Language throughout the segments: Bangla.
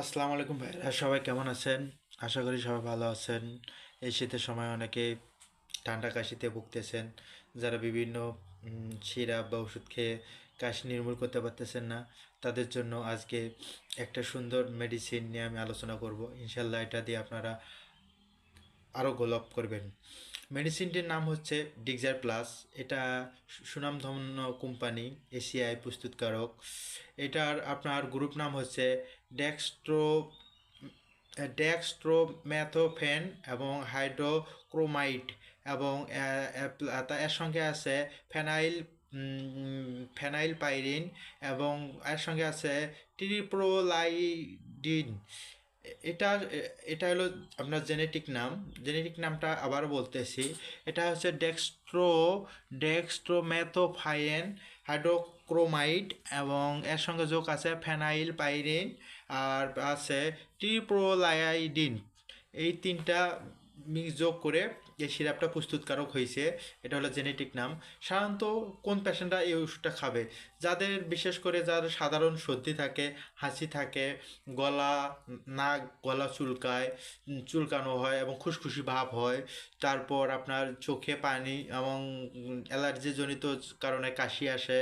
আসসালামু আলাইকুম ভাইরা সবাই কেমন আছেন? আশা করি সবাই ভালো আছেন। এই শীতের সময় অনেকে ঠান্ডা কাশিতে ভুগতেছেন, যারা বিভিন্ন সিরাপ বা ওষুধ খেয়ে কাশি নির্মূল করতে পারতেছেন না, তাদের জন্য আজকে একটা সুন্দর মেডিসিন নিয়ে আমি আলোচনা করব। ইনশাল্লাহ এটা দিয়ে আপনারা আরও গোলাপ করবেন। মেডিসিনটির নাম হচ্ছে ডিগজার প্লাস। এটা সুনামধন্য কোম্পানি এশিয়ায় প্রস্তুতকারক। এটার আপনার গ্রুপ নাম হচ্ছে ডেক্সট্রো, ডেক্সট্রোম্যাথোফেন এবং হাইড্রোক্রোমাইট এবং এর সঙ্গে আছে ফেনাইল ফেনাইল পাইরিন এবং এর সঙ্গে আছে ট্রিপ্রোলাইডিন এটা এটা হলো আপনার জেনেটিক নাম। জেনেটিক নামটা আবার বলতেছি। এটা হচ্ছে ডেক্সট্রো ডেক্সট্রোম্যাথোফাইন হাইড্রোক্রোমাইড এবং এর সঙ্গে যোগ আছে ফেনাইল পাইরিন আর আছে ট্রিপ্রোলায়াইডিন এই তিনটা মিক্স যোগ করে এই সিরাপটা প্রস্তুতকারক হয়েছে এটা হলো জেনেটিক নাম। সাধারণত কোন পেশেন্টরা এই ওষুধটা খাবে? যাদের বিশেষ করে যার সাধারণ সর্দি থাকে, হাসি থাকে, গলা, নাক, গলা চুলকায় চুলকানো হয় এবং খুশখুশি ভাব হয়, তারপর আপনার চোখে পানি এবং অ্যালার্জিজনিত কারণে কাশি আসে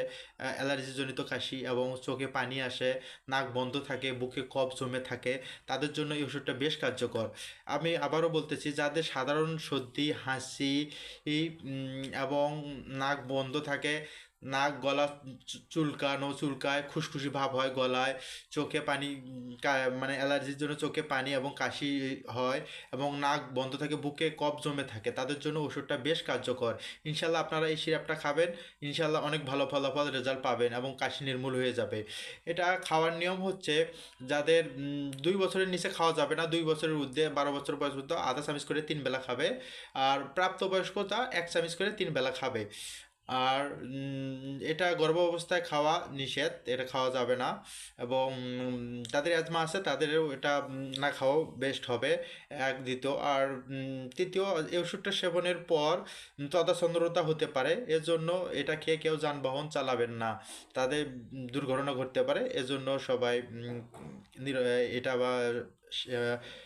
অ্যালার্জিজনিত কাশি এবং চোখে পানি আসে, নাক বন্ধ থাকে, বুকে কফ জমে থাকে, তাদের জন্য এই ওষুধটা বেশ কার্যকর। আমি আবারও বলতেছি, যাদের সাধারণ সর্দি হাসি এবং নাক বন্ধ থাকে। নাক গলা চুলকানো, চুলকায় খুশখুশি ভাব হয় গলায়, চোখে পানি মানে অ্যালার্জির জন্য চোখে পানি এবং কাশি হয় এবং নাক বন্ধ থাকে, বুকে কফ জমে থাকে, তাদের জন্য ওষুধটা বেশ কার্যকর। ইনশাল্লাহ আপনারা এই সিরাপটা খাবেন, ইনশাল্লাহ অনেক ভালো ফলাফল, রেজাল্ট পাবেন এবং কাশি নির্মূল হয়ে যাবে। এটা খাওয়ার নিয়ম হচ্ছে যাদের দুই বছরের নিচে খাওয়া যাবে না, দুই বছরের ঊর্ধ্বে বারো বছর বয়স পর্যন্ত আধা চামচ করে তিন বেলা খাবে, আর প্রাপ্তবয়স্কতা এক চামচ করে তিন বেলা খাবে। আর এটা গর্ভ অবস্থায় খাওয়া নিষেধ, এটা খাওয়া যাবে না। এবং তাদের অ্যাজমা আছে, তাদেরও এটা না খাওয়াও বেস্ট হবে, এক দ্বিতীয়। আর তৃতীয়, এই ওষুধটা সেবনের পর তদাচন্দ্রতা হতে পারে, এজন্য এটা খেয়ে কেউ যানবাহন চালাবেন না। তাদের দুর্ঘটনা ঘটতে পারে, এজন্য সবাই এটা বা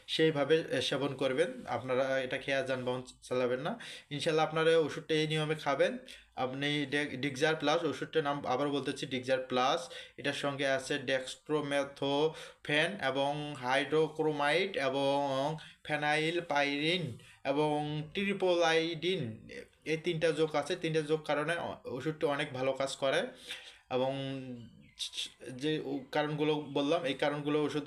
সেইভাবে সেবন করবেন। আপনারা এটা খেয়ে যানবাহন চালাবেন না। ইনশাল্লাহ আপনারা ওষুধটা এই নিয়মে খাবেন। আপনি ডিগজার প্লাস, ওষুধটার নাম আবার বলতেছি ডিগজার প্লাস। এটার সঙ্গে আছে ডেক্সট্রোম্যাথোফেন এবং হাইড্রোক্রোমাইড এবং ফেনাইল পাইরিন এবং ট্রিপোলাইডিন। এই তিনটা যোগ আছে। তিনটা যোগ কারণে ওষুধটা অনেক ভালো কাজ করে। এবং যে কারণগুলো বললাম, এই কারণগুলো ওষুধ